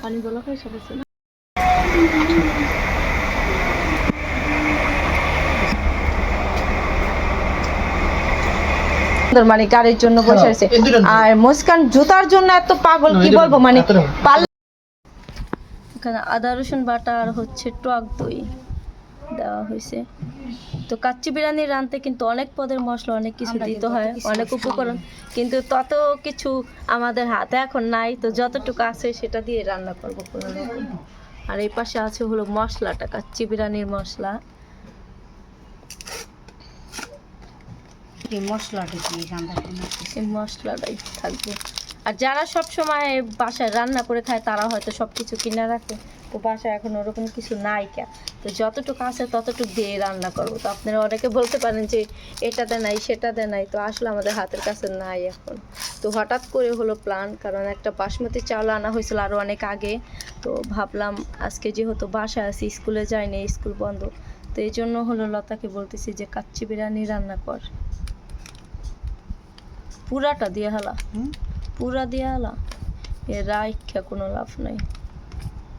পানি গলা খাই সব আছে মানে গাড়ির জন্য বসে আছে আর মুস্কান জুতার জন্য এত পাগল কি বলব মানে এখানে আদা রসুন বাটা আর হচ্ছে টক দই। দেওয়া হয়েছে। তো কাচ্চি বিরিয়ানি রাঁধতে কিন্তু অনেক পদের মশলা অনেক কিছু দিতে হয় অনেক উপকরণ। কিন্তু তত কিছু আমাদের হাতে এখন নাই তো যতটুকু আছে সেটা দিয়ে রান্না করব কোনো রকম। আর এই পাশে আছে হলো মশলাটা কাচ্চি বিরিয়ানির মশলা। এই মশলাটা দিয়ে রান্না এই মশলাটাই থাকবে। আর যারা সব সময় বাসায় রান্না করে খায়, তারা হয়তো সব কিছু কিনে রাখে। তো বাসায় এখন ওরকম কিছু নাই কে তো যতটুকু আছে ততটুকু দিয়ে রান্না করব। তো আপনারা অনেকে বলতে পারেন যে এটাতে নাই সেটাতে নাই। তো আসলে আমাদের হাতের কাছে নাই এখন। তো হঠাৎ করে হলো প্ল্যান কারণ একটা বাসমতি চাউল আনা হয়েছিল আরও অনেক আগে। তো ভাবলাম আজকে যেহেতু বাসায় আছি, স্কুলে যাইনি, স্কুল বন্ধ। তো এই জন্য হলো লতাকে বলতেছি যে, কাচ্চি বিরিয়ানি রান্না কর। পুরাটা দিয়ে হালা। হুম? পুরা দিয়ে হালা এ রাইখা কোনো লাভ নাই।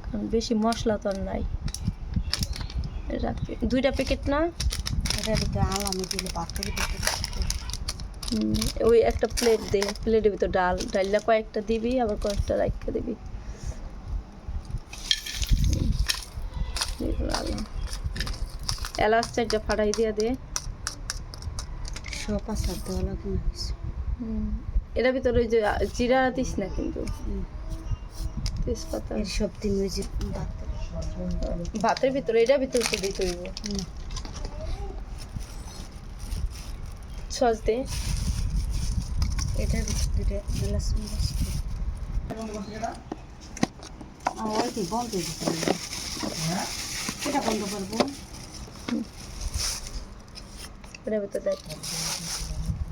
কারণ বেশি মশলা তো আর নাই। দুইটা প্যাকেট না? ওই একটা প্লেট দে। প্লেটের ভিতর ডাল। ডালটা কয়েকটা দিবি আবার কয়েকটা রাখা দিবি। এলাচ চারটা ফাটাই দিয়া দে। দেওয়া লাগে না এটার ভিতরে ওই যে জিরা দিস না কিন্তু? তেজপাতা। এর সব দিন ওই যে ভাত। ভাতের ভিতরে এটা ভিতরে তো দিতে হইব হুম। সস দে। এটার ভিতরে গ্লাস গ্লাস ওই কি বন্ধ হবে। এটা বন্ধ করব। এটার ভিতরে দেখ।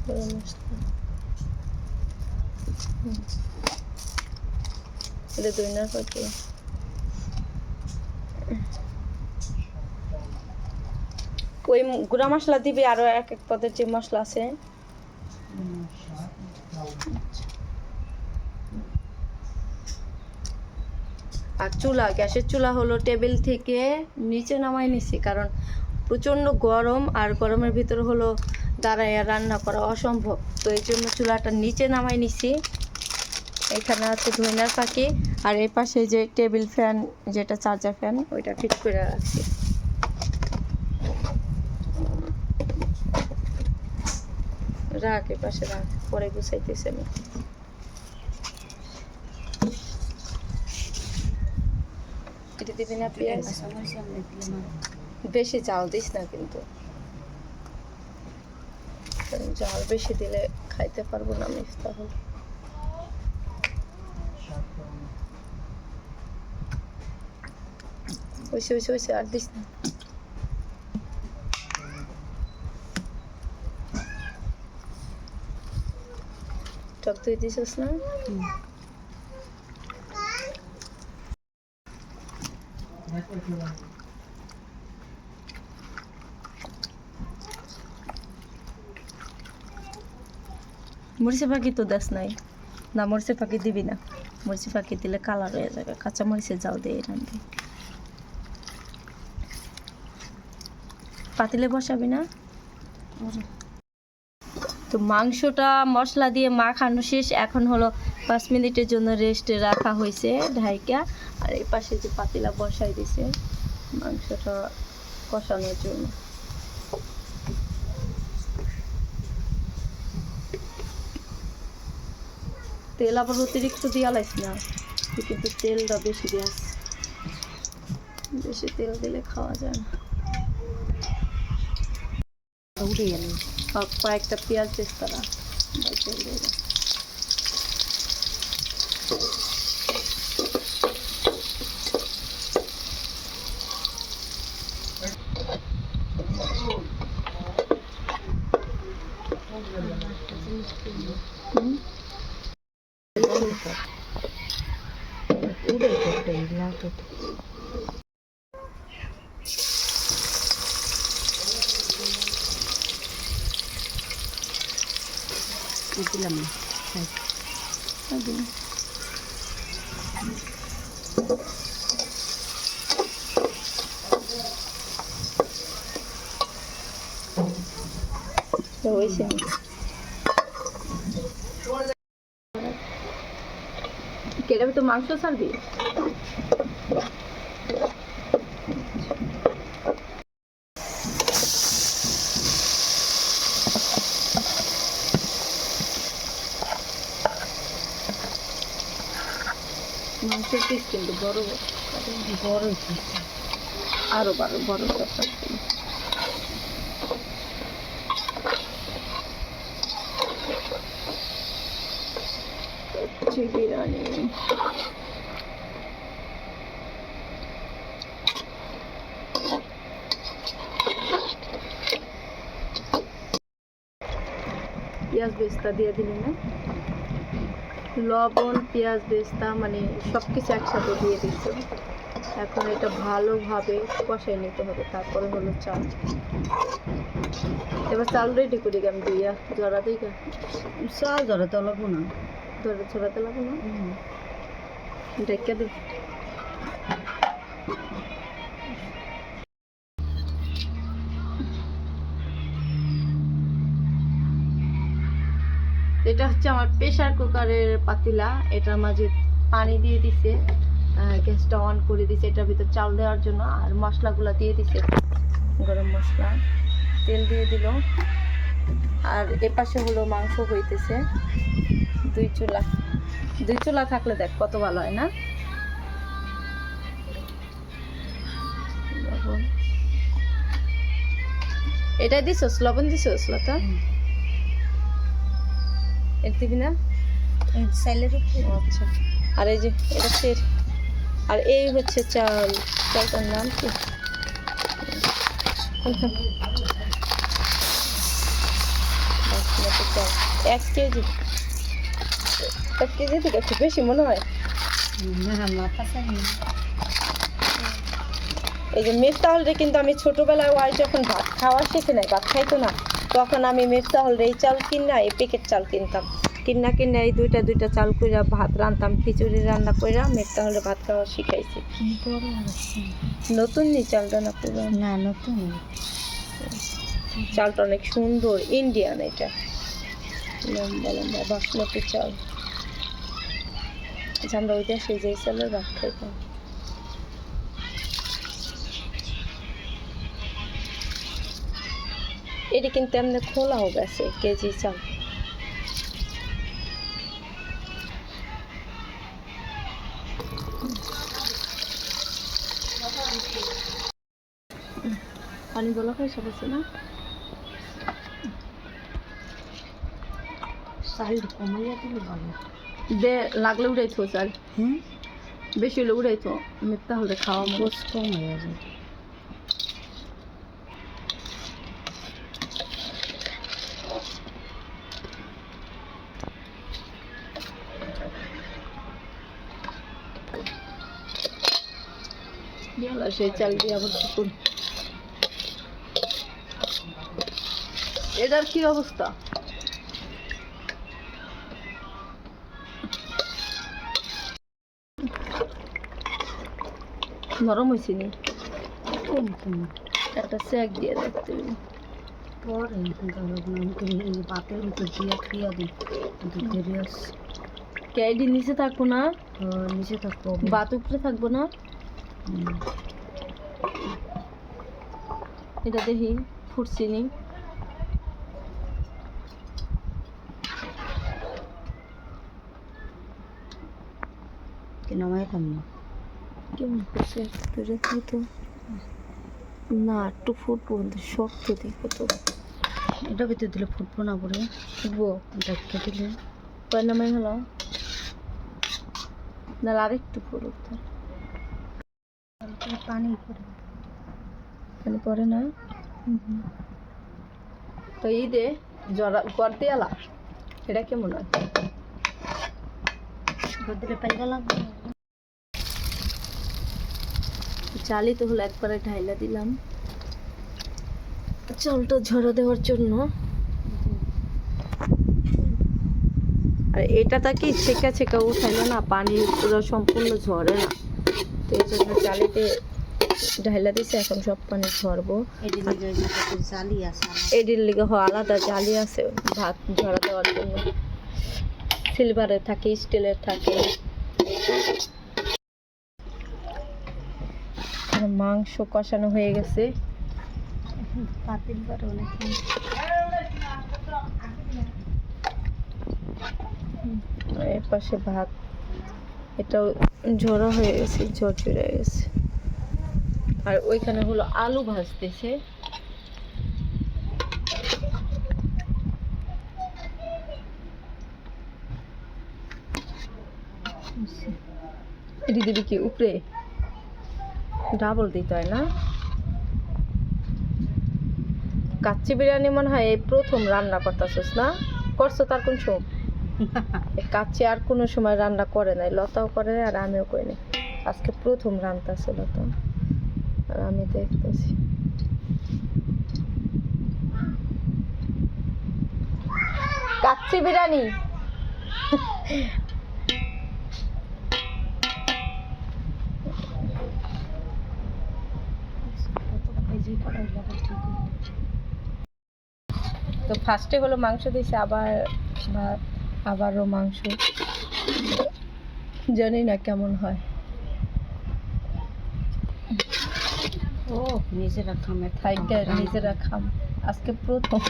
গরম মশলা। হুম। এটা দুই না কত ওই গুঁড়া মশলা দিবি, আরও এক এক পদের যে মশলা আছে। আর চুলা, গ্যাসের চুলা হলো টেবিল থেকে নিচে নামাই নিছি, কারণ প্রচণ্ড গরম আর গরমের ভিতর হলো দাঁড়াইয়া রান্না করা অসম্ভব। তো এই জন্য চুলাটা নিচে নামাই নিছি। এখানে আছে ধইনার পাখি, আর এই পাশে যে টেবিল ফ্যান, যেটা চার্জার ফ্যান, ওইটা ফিট করে রাখছি। রাখ এ পাশে রাখ, পরে গুছাইতেছি আমি। এটা দিবি না বেশি চাল দিস না কিন্তু। চাল বেশি দিলে খাইতে পারব না আমি, তাহলে। ওইসে ওইসে ওইসে আর দিস না টক না মরিচে পাখি তো দেশ নাই না মরিচে পাখি দিবি না মরিচে পাখি দিলে কালার হয়ে যাবে কাঁচা মরিচে জাল দিয়ে রাখবি পাতিলে বসাবি না? তো মাংসটা মশলা দিয়ে মাখানো শেষ। এখন হলো পাঁচ মিনিটের জন্য রেস্টে রাখা হয়েছে ঢাইকা। আর এই পাশে যে পাতিলা বসাই দিছে মাংসটা কষানোর জন্য। তেল আবার অতিরিক্ত দিয়া লাইস না কিন্তু তেলটা বেশি দিয়াস বেশি তেল দিলে খাওয়া যায় না। উঠে গেল কয়েকটা পেঁয়াজ দিস তারা বা তেল দিয়ে দে। হুম? উড়ে করতে লাউ তো দিলাম না। খাই হয়েছে কেটে তো মাংস ছাড়বি মাংসের পিস কিন্তু বড় বড়। আরও বড় বড় দরকার বিরিয়ানি পেঁয়াজ বেস্তা দিয়ে দিলি না? লবণ পেঁয়াজ বেস্তা মানে সব কিছু একসাথে দিয়ে দিচ্ছে এখন এটা ভালোভাবে কষাই নিতে হবে তারপরে হলো চাল। এবার চাল রেডি করি আমি দিয়া জড়া দিই গা চাল জড়াতে লাগবো না। জড়াতে লাগবো না? ডেকে দিই এটা হচ্ছে আমার প্রেসার কুকারের পাতিলা। এটার মাঝে পানি দিয়ে দিছে গ্যাসটা অন করে দিছে, এটার ভিতর চাল দেওয়ার জন্য, আর মশলাগুলো দিয়ে দিছে। গরম মশলা, তেল দিয়ে দিল। আর এপাশে হলো মাংস হইতেছে। দুই চুলা দুই চুলা থাকলে দেখ কত ভালো হয় না। এটা দিছস? লবণ দিছস, লতা? দিবি না? আচ্ছা। আর এই যে এটা ফের। আর এই হচ্ছে চাল। চালটার নাম কি? এক কেজি। এক কেজি থেকে একটু বেশি মনে হয়। এই যে মিফতাহলরে কিন্তু আমি ছোটবেলায় ওয়াই যখন ভাত খাওয়া শিখে নাই ভাত খাইতো না। তখন আমি মিফতাহলরে এই চাল কিনা এই প্যাকেট চাল কিনতাম। কিনা কিনা এই দুইটা দুইটা চাল কইরা ভাত রান্তাম খিচুড়ি রান্না কইরা মিফতাহলরে ভাত খাওয়া শিখাইছি। নতুন নি চালটা না পুরো না নতুন চালটা অনেক সুন্দর ইন্ডিয়ান এটা। লম্বা লম্বা বাসমতি চাল আচ্ছা আমরা ওই দেশে যে চালের ভাত খাইতাম। এটা কিন্তু এমনি খোলাও গেছে কেজি চাল পানি বলা হয় সব আছে না চাল কমাইয়া দিলে ভালো দে লাগলে উড়াইছো চাল হ্যাঁ বেশি হলে উড়াইছো মিথ্যা হলে খাওয়া মনে গোস কমাইয়া যায় সেই চাল দিয়ে আবার দুপুর এটার কি অবস্থা? নরম হয়েছে নি? একটা চেক দিয়ে দেখতে। পরে পাতের ভিতর দিয়ে খেয়া দিই ক্যাডি নিচে থাকব না? নিচে থাকব। বাত উপরে থাকব না? এটা দেখি ফুটছি নি। নামাই না? কেমন করছে? একটু রেখে তো। না একটু ফুটবো শক্ত দেখো তো। এটা ভিতরে দিলে ফুটবো না পরে। ফুটবো? ডাক্কা দিলে। নামাই হলো? না আরেকটু ফুটুক পানি পরে। মানে পরে না? তো এই দে জরা করতে এলা এটা কেমন হয়? চালই তো হলো একবারে ঢাইলা দিলাম। জলটা ঝরা দেওয়ার জন্য। আর এটা এটাতে কি ছেঁকা ছেঁকা উঠাইলে না? পানি পুরো সম্পূর্ণ ঝরে না। তো এই জন্য জালিতে ঢাইলা দিছে এখন সব পানি ঝরবো। লিগে। এডির লিগে হ আলাদা জালি আছে ভাত ঝরা দেওয়ার জন্য সিলভারের থাকে স্টিলের থাকে। মাংস কষানো হয়ে গেছে। পাতিল করে অনেক এর পাশে ভাত। এটাও ঝরা হয়ে গেছে ঝরঝরে হয়ে গেছে। আর ওইখানে হলো আলু ভাজতেছে। দিবি কি উপরে? ডাবল দিতে হয় না? কাচ্চি বিরিয়ানি মনে হয় এই প্রথম রান্না করতেছিস না? করছ তার কোন সময়? কাচ্চি আর কোনো সময় রান্না করে নাই, লতাও করে আর আমিও করি আজকে প্রথম রান্না রান্নাছে লতা। আর আমি দেখতেছি। কাচ্চি বিরিয়ানি? তো ফার্স্টে হলো মাংস দিয়েছে, আবার আবারও মাংস। জানি না কেমন হয়। ও নিজেরা খামে থাইটা নিজেরা খাম। আজকে প্রথম।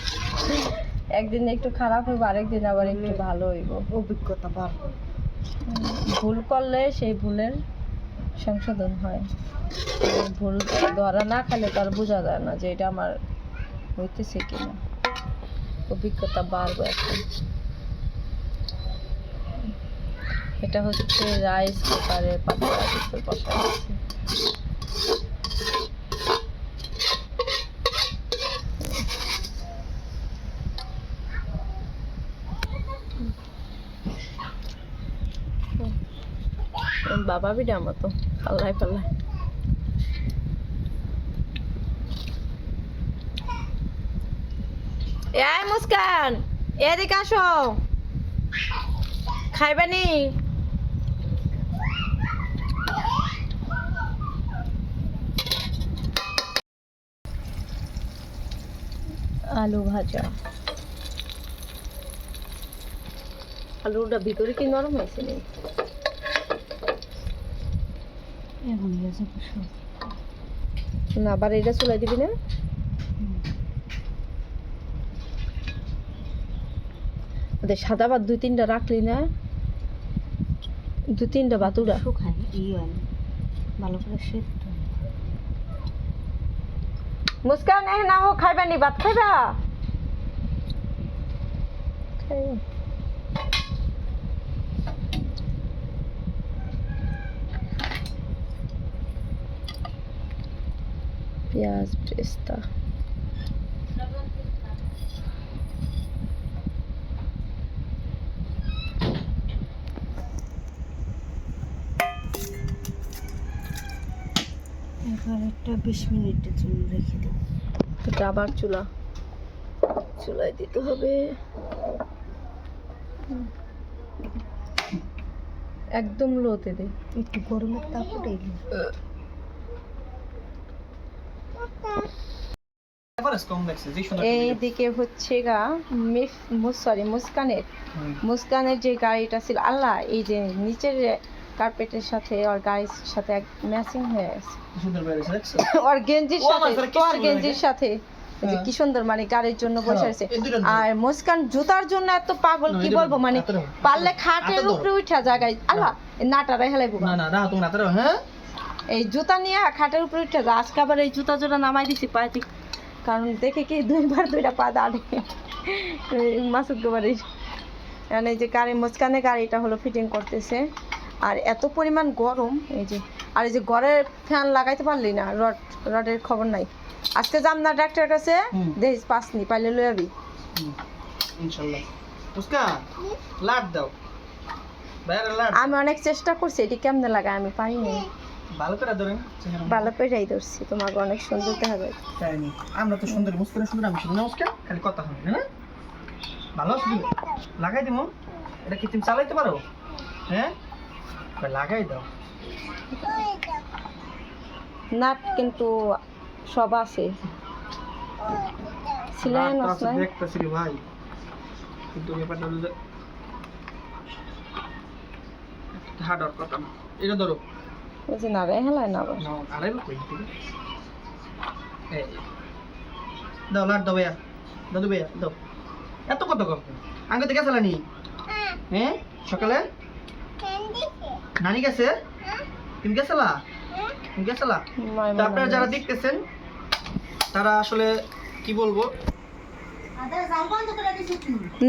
একদিন একটু খারাপ হইব আরেকদিন আবার একটু ভালো হইব। অভিজ্ঞতা বাড়বে ভুল করলে সেই ভুলের সংশোধন হয়। ভুল ধরা না খেলে তার বোঝা যায় না যে এটা আমার হইতেছে কিনা। অভিজ্ঞতা বাড়বে এখন। এটা হচ্ছে রাইস কুকারে পাতলা কিছু বসা আছে। বাবা বিডা মতো। পাল্লাই পাল্লাই এই মুস্কান, এদিকে আসো। খাইবানি আলু ভাজা। আলুটা ভিতরে কি নরম হয়েছে নাকি? না আবার এটা চুলাই দিবি না? সাদা ভাত দুই তিনটা রাখলি না? দু তিনটা বাতুরা শুকায় ই হয়। ভালো করে সেদ্ধ। মুস্কান এহ না হো খাইবা নি ভাত খাইবা? খাইবা। পেঁয়াজ পেস্তা এবার একটা বিশ মিনিটের জন্য রেখে দিই। এটা আবার চুলা। চুলায় দিতে হবে। একদম লোতে দে। একটু গরমের তাপ উঠে গেল এভারেস্ট কম দেখছে যে সুন্দর এইদিকে হচ্ছে গা মিফ সরি মুস্কানের। মুস্কানের যে গাড়িটা ছিল আল্লাহ এই যে নিচের কার্পেটের সাথে ওর গাড়ির সাথে ম্যাচিং হয়ে ওর গেঞ্জির সাথে তোর গেঞ্জির সাথে। যে হ্যাঁ। কি সুন্দর মানে গাড়ির জন্য বসে হ্যাঁ, আছে আর মুস্কান জুতার জন্য এত পাগল কি বলব মানে পারলে খাটের উপরে উঠা জায়গায় আল্লাহ নাটা লাগবো না না না তুমি রাতে হ্যাঁ? এই জুতা নিয়ে খাটের উপরে উঠে যা আজকে আবার এই জুতা জোড়া নামাই দিছি পায়ে কারণ দেখে কি দুইবার দুইটা পা দাঁড়ে মাসুদ গোবারির কারণ এই যে গাড়ি মুস্কানে গাড়িটা হলো ফিটিং করতেছে। আর এত পরিমাণ গরম এই যে আর এই যে ঘরের ফ্যান লাগাইতে পারলি না রড রডের খবর নাই। আজকে যাম না ডাক্তার কাছে? হুম। দেখিস পাসনি পাইলে লই যাবি ইনশাআল্লাহ দাও। আমি অনেক চেষ্টা করছি এটি কেমনে লাগায় আমি পারি না ভালো করে ধরেন ভালো পেটাই ধরছি তোমাকে অনেক সুন্দর দেখা যায় তাই নি। আমরা তো সুন্দর মুস্কান সুন্দর আমি শুধু নমস্কার খালি কথা হবে না? ভালো আছে লাগাই দিমু। এটা কি তুমি চালাইতে পারো? হ্যাঁ? লাগাই দাও। নাট কিন্তু সব আছে। সিলাই নাই দেখতেছি ভাই। কিন্তু ব্যাপারটা হলো হার্ড এটা ধরো। ওই যে না রে হেলায় না আবার কই এই দাও লাট দাও ভাইয়া দাদু ভাইয়া দাও এত কত কম আগে থেকে চালানি হ্যাঁ সকালে নানি গেছে তুমি গেছিলা তুমি গেছিলা তো আপনারা যারা দেখতেছেন তারা আসলে কি বলব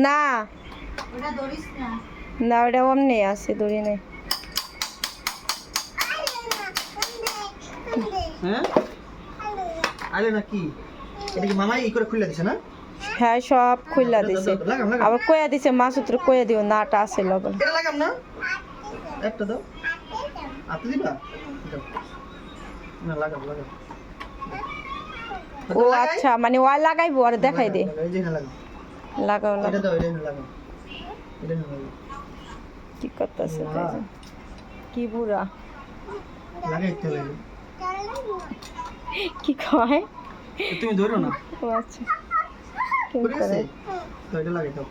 না না ওটা অমনি আছে দড়ি নেই হ্যাঁ? আরে নাকি এটা কি মামাই ই করে খুলে দিছে না? হ্যাঁ সব দিছে। আবার কয়া দিছে মাসুত্র কয়া দিও নাটা আছে লবণ। এটা লাগাম না? একটা দাও। হাতে দিবা? না লাগাম লাগাম। ও আচ্ছা মানে ওয়া লাগাইবো আর দেখাই দে। লাগাও, এই লাগাও লাগাও। এটা দাও এটা লাগাও। এটা লাগাও। কি করতেছে কি বুড়া। লাগাইতে কি কয়? তুমি ধরো না। ও আচ্ছা। কি করে? তো এটা দাও।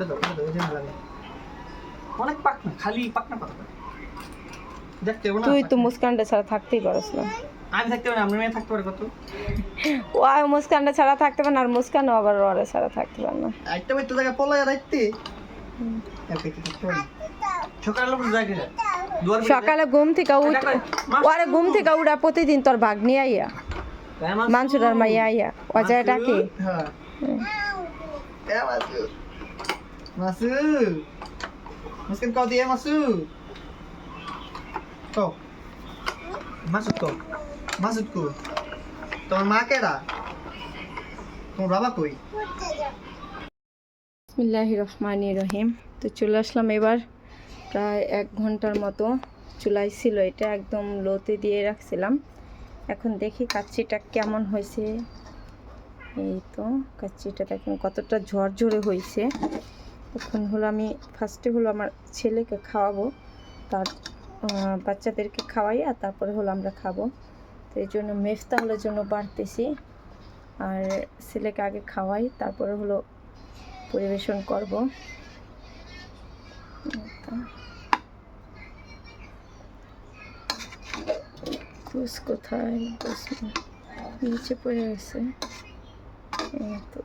দাও লাগাও অনেক পাকনা খালি পাকনা পাকনা দেখতে না তুই তো মুস্কানটা ছাড়া থাকতেই পারস না। আমি থাকতে পারি আমরা মেয়ে থাকতে পারে কত? ও আর মুস্কানটা ছাড়া থাকতে পারে না আর মুস্কানও আবার ওরে ছাড়া থাকতে পারে না। একটা বাইতে জায়গা পলায় রাখতে। সকালে লোক জায়গা দুয়ার সকালে ঘুম থেকে উঠ ওরে ঘুম থেকে উঠা প্রতিদিন তোর ভাগ নিয়ে আইয়া মানসুরার মাইয়া আইয়া। অজয় ডাকে। হ্যাঁ। মাসু মাসু মুসকিন কও দিয়ে মাসু তো মাসুদ কও। মাসুদ কো। তোমার মা কেডা? তোমার বাবা কই? বিসমিল্লাহ রহমানি রহিম। তো চলে আসলাম এবার প্রায় এক ঘণ্টার মতো চুলাই ছিল এটা, একদম লোতে দিয়ে রাখছিলাম। এখন দেখি কাচ্চিটা কেমন হয়েছে। এই তো, কাচ্চিটা দেখুন কতটা ঝরঝরে হয়েছে। এখন হলো আমি ফার্স্টে হলো আমার ছেলেকে খাওয়াবো, তার বাচ্চাদেরকে খাওয়াই আর তারপরে হলো আমরা খাব। তো এই জন্য মেফতা হলোর জন্য বাড়তেছি। আর ছেলেকে আগে খাওয়াই, তারপরে হলো পরিবেশন করব। নিচে পড়ে তো।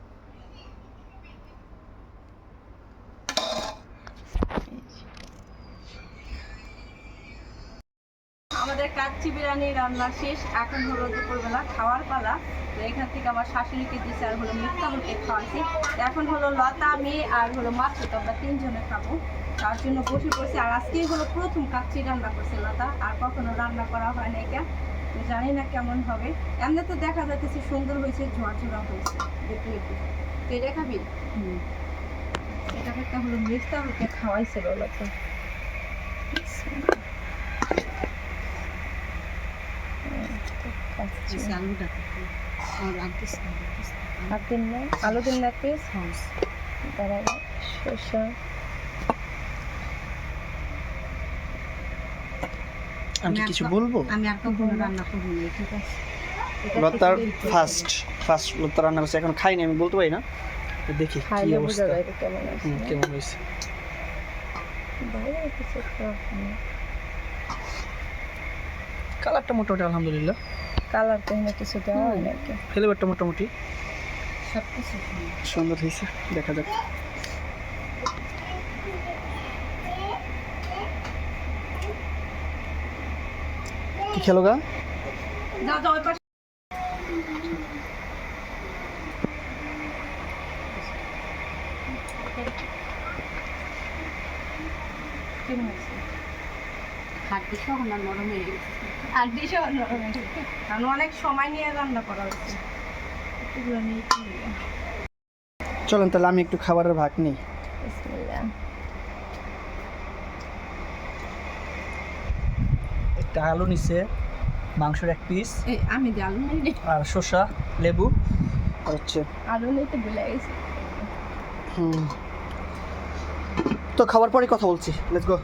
আমাদের কাচ্চি বিরিয়ানি রান্না শেষ। এখন হলো দুপুরবেলা খাওয়ার পালা। তো এখান থেকে আমার শাশুড়িকে দিছে আর হলো মিথ্যাহুলকে খাওয়াইছি তো এখন হলো লতা, মেয়ে আর হলো মাছ। তো আমরা তিনজনে খাব। তার জন্য বসে পড়ছি আর আজকেই হলো প্রথম কাচ্চি রান্না করছে লতা আর কখনো রান্না করা হয় না এটা তো জানি না কেমন হবে। এমনি তো দেখা যাচ্ছে সুন্দর হয়েছে ঝরঝরা হয়েছে দেখলে কি তো এটা খাবি এটা একটা হলো মিথ্যাহুলকে খাওয়াইছিল লতা। কাচ্চি। আলুটা আর আর দিন। না আলু দিন না পিস দাঁড়াও শসা। আমি কিছু বলব? আমি আর কখনো রান্না করব না ঠিক আছে? লতার ফার্স্ট ফার্স্ট লতা রান্না করছে। এখন খাইনি আমি বলতে পারি না। তো দেখি কি অবস্থা। কেমন হয়েছে। না কালারটা মোটামুটি আলহামদুলিল্লাহ। কালার তো কিছু দেওয়া হয় নাকি ফ্লেভারটা মোটামুটি। সব কিছু সুন্দর হয়েছে। দেখা যাক কি খেলো গা যাও যাও ওই পাশে কেমন হয়েছে? হাড্ডি সহ না নরম হয়ে গেছে আর দিশে অন্যরকম হয়েছে। কারণ অনেক সময় নিয়ে রান্না করা চলেন তাহলে আমি একটু খাবারের ভাগ নিই। একটা আলু নিছে মাংসের এক পিস আমি আলু আর শসা লেবু আচ্ছা হচ্ছে আলু নিতে ভুলে গেছি। হুম। তো খাওয়ার পরে কথা বলছি লেটস গো